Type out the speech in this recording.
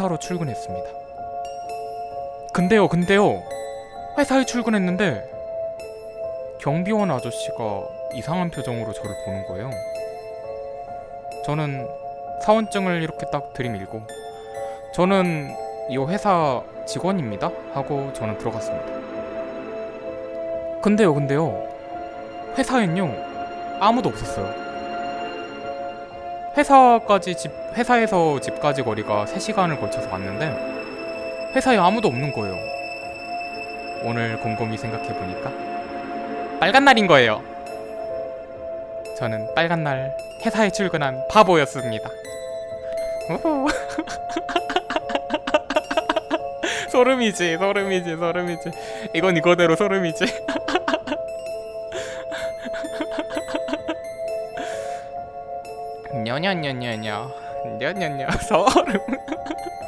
회사로 출근했습니다. 근데요, 근데요. 회사에 출근했는데 경비원 아저씨가 이상한 표정으로 저를 보는 거예요. 저는 사원증을 이렇게 딱 들이밀고 저는 이 회사 직원입니다 하고 저는 들어갔습니다. 근데요, 근데요. 회사엔요 아무도 없었어요. 회사까지 집 회사에서 집까지 거리가 3시간을 걸쳐서 왔는데 회사에 아무도 없는 거예요. 오늘 곰곰이 생각해 보니까 빨간 날인 거예요. 저는 빨간 날 회사에 출근한 바보였습니다. 소름이지, 소름이지, 소름이지. 이건 이거대로 소름이지. 냐냐냐냐냐 냐냐냐 소름